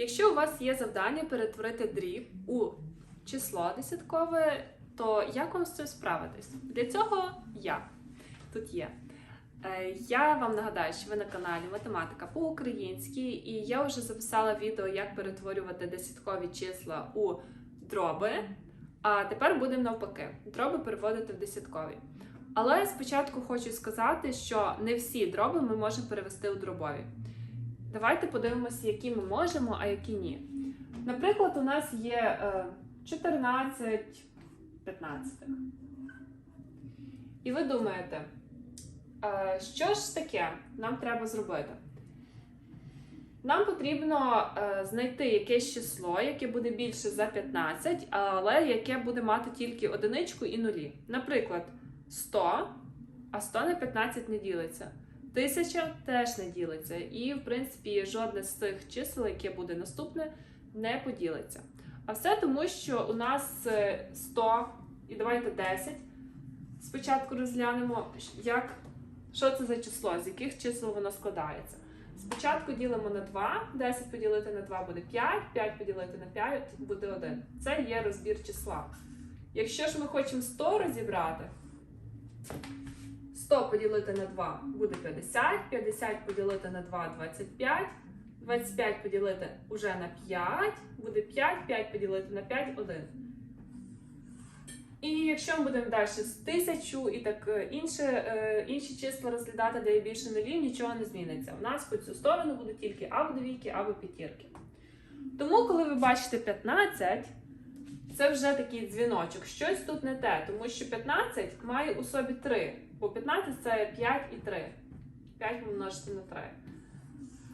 Якщо у вас є завдання перетворити дріб у число десяткове, то як вам з цим справитись? Для цього я тут є. Е, Я вам нагадаю, що ви на каналі Математика по-українськи, і я вже записала відео, як перетворювати десяткові числа у дроби. А тепер будемо навпаки, дроби переводити в десяткові. Але спочатку хочу сказати, що не всі дроби ми можемо перевести у дробові. Давайте подивимося, які ми можемо, а які ні. Наприклад, у нас є е, 14 15. І ви думаєте, е, що ж таке нам треба зробити? Нам потрібно е, знайти якесь число, яке буде більше за 15, але яке буде мати тільки одиничку і нулі. Наприклад, 100, а 100 на 15 не ділиться. 1000 теж не ділиться. І, в принципі, жодне з цих чисел, яке буде наступне, не поділиться. А все тому, що у нас е, 100 і давайте 10. Спочатку розглянемо, як, що це за число, з яких чисел воно складається. Спочатку ділимо на 2, 10 поділити на 2 буде 5, 5 поділити на 5 буде 1. Це є розбір числа. Якщо ж ми хочемо 100 розібрати, 100 поділити на 2 буде 50, 50 поділити на 2 25, 25 поділити уже на 5, буде 5, 5 поділити на 5 1. І якщо ми будемо далі з тисячу і так е, інше, е, інші числа розглядати, де є більше нулів, нічого не зміниться. У нас по цю сторону буде тільки або двійки, або п'ятірки. Тому, коли ви бачите 15, це вже такий дзвіночок. Щось тут не те, тому що 15 має у собі 3, бо 15 це 5 і 3. 5 помножити на 3.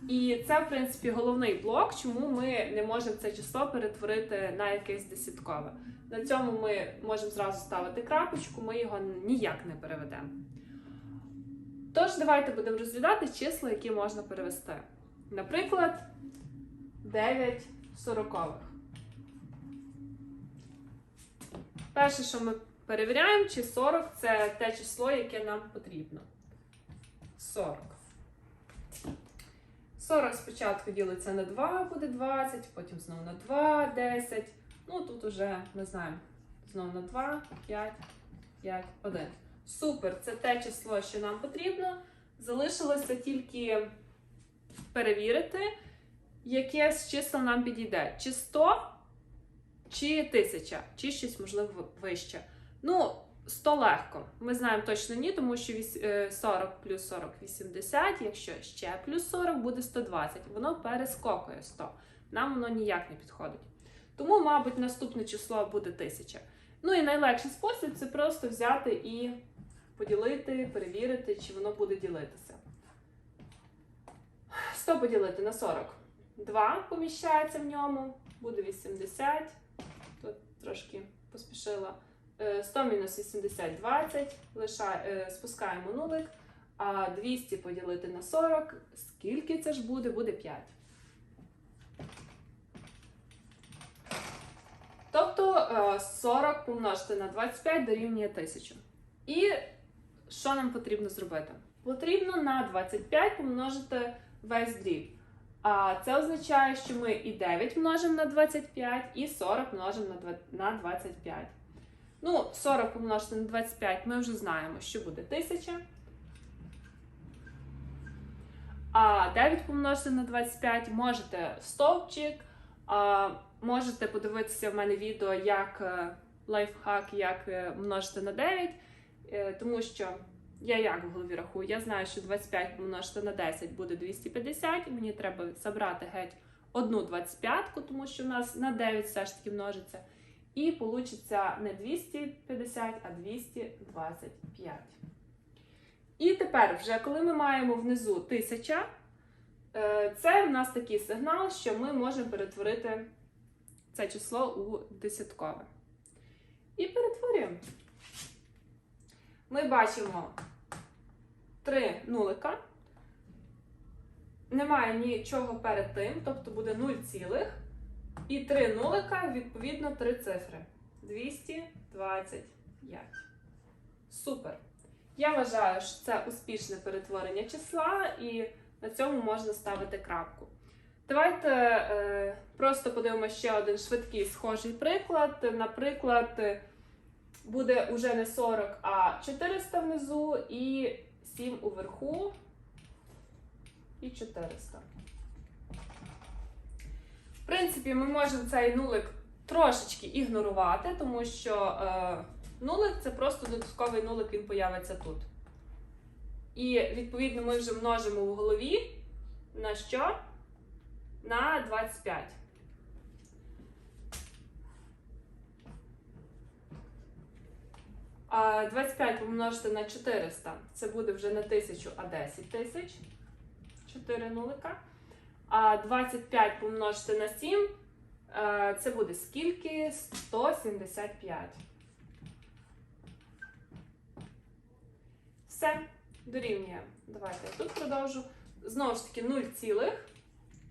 І це, в принципі, головний блок, чому ми не можемо це число перетворити на якесь десяткове. На цьому ми можемо зразу ставити крапочку, ми його ніяк не переведемо. Тож, давайте будемо розглядати числа, які можна перевести. Наприклад, 9 сорокових. Перше, що ми перевіряємо, чи 40 це те число, яке нам потрібно. 40. 40 спочатку ділиться на 2, буде 20, потім знову на 2, 10. Ну, тут уже ми знаємо. Знову на 2, 5, 5, 1. Супер! Це те число, що нам потрібно. Залишилося тільки перевірити, яке з чисел нам підійде. Чи 100, чи 1000, чи щось, можливо, вище. Ну, 100 легко. Ми знаємо точно ні, тому що е, 40 плюс 40 80, якщо ще плюс 40 буде 120. Воно перескокує 100. Нам воно ніяк не підходить. Тому, мабуть, наступне число буде 1000. Ну і найлегший спосіб це просто взяти і поділити, перевірити, чи воно буде ділитися. 100 поділити на 40. 2 поміщається в ньому, буде 80. Тут трошки поспішила. Е, 100 мінус 80 20, лишай, е, спускаємо нулик, а 200 поділити на 40. Скільки це ж буде? Буде 5. Тобто е, 40 помножити на 25 дорівнює 1000. І що нам потрібно зробити? Потрібно на 25 помножити весь дріб. А це означає, що ми і 9 множимо на 25, і 40 множимо на 25. Ну, 40 помножити на 25 ми вже знаємо, що буде 1000. А 9 помножити на 25 можете стовпчик, а, можете подивитися в мене відео, як е, лайфхак, як е, множити на 9, е, тому що я як в голові рахую, я знаю, що 25 помножити на 10 буде 250, мені треба забрати геть одну 25, тому що у нас на 9 все ж таки множиться. І получиться не 250, а 225. І тепер, вже коли ми маємо внизу 1000, е, це в нас такий сигнал, що ми можемо перетворити це число у десяткове. І перетворюємо. Ми бачимо три нулика. Немає нічого перед тим, тобто буде 0 цілих. І три нулика, відповідно, три цифри. 225. Супер! Я вважаю, що це успішне перетворення числа, і на цьому можна ставити крапку. Давайте е, просто подивимося ще один швидкий схожий приклад. Наприклад, буде уже не 40, а 400 внизу і 7 уверху і 400. Принципі, ми можемо цей нулик трошечки ігнорувати, тому що е, нулик це просто додатковий нулик, він появиться тут. І відповідно ми вже множимо в голові на що? На 25. А 25 помножити на 400, це буде вже не 1000, а 10 тисяч. 4 нулика. А 25 помножити на 7, е, це буде скільки? 175. Все, дорівнює. Давайте я тут продовжу. Знову ж таки, 0 цілих.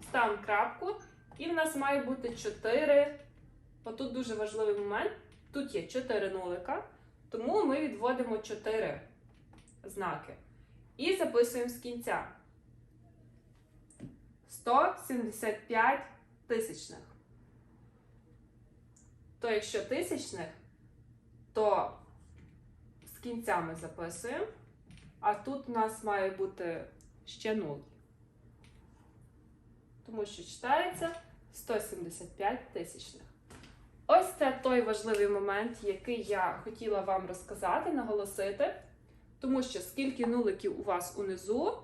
Ставимо крапку. І в нас має бути 4. Отут дуже важливий момент. Тут є 4 нулика, тому ми відводимо 4 знаки. І записуємо з кінця. 175 тисячних. То якщо тисячних, то з кінця ми записуємо. А тут у нас має бути ще 0. Тому що читається 175 тисячних. Ось це той важливий момент, який я хотіла вам розказати, наголосити. Тому що скільки нуликів у вас унизу,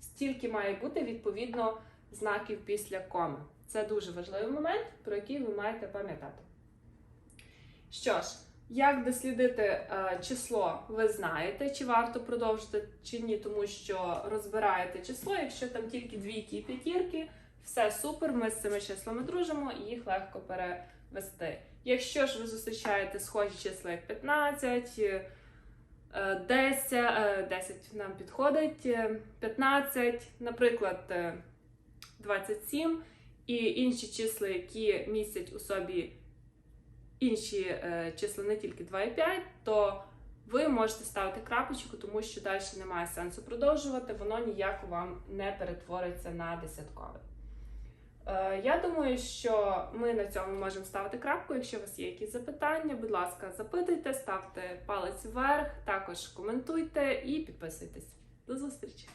стільки має бути відповідно знаків після коми. Це дуже важливий момент, про який ви маєте пам'ятати. Що ж, як дослідити е, число, ви знаєте, чи варто продовжити, чи ні, тому що розбираєте число, якщо там тільки двійки і п'ятірки, все супер, ми з цими числами дружимо і їх легко перевести. Якщо ж ви зустрічаєте схожі числа, як 15, е, 10, е, 10 нам підходить, е, 15, наприклад, е, 27 і інші числа, які містять у собі інші е, числа, не тільки 2 і 5, то ви можете ставити крапочку, тому що далі немає сенсу продовжувати, воно ніяк вам не перетвориться на десяткове. Е, Я думаю, що ми на цьому можемо ставити крапку. Якщо у вас є якісь запитання, будь ласка, запитуйте, ставте палець вверх, також коментуйте і підписуйтесь. До зустрічі!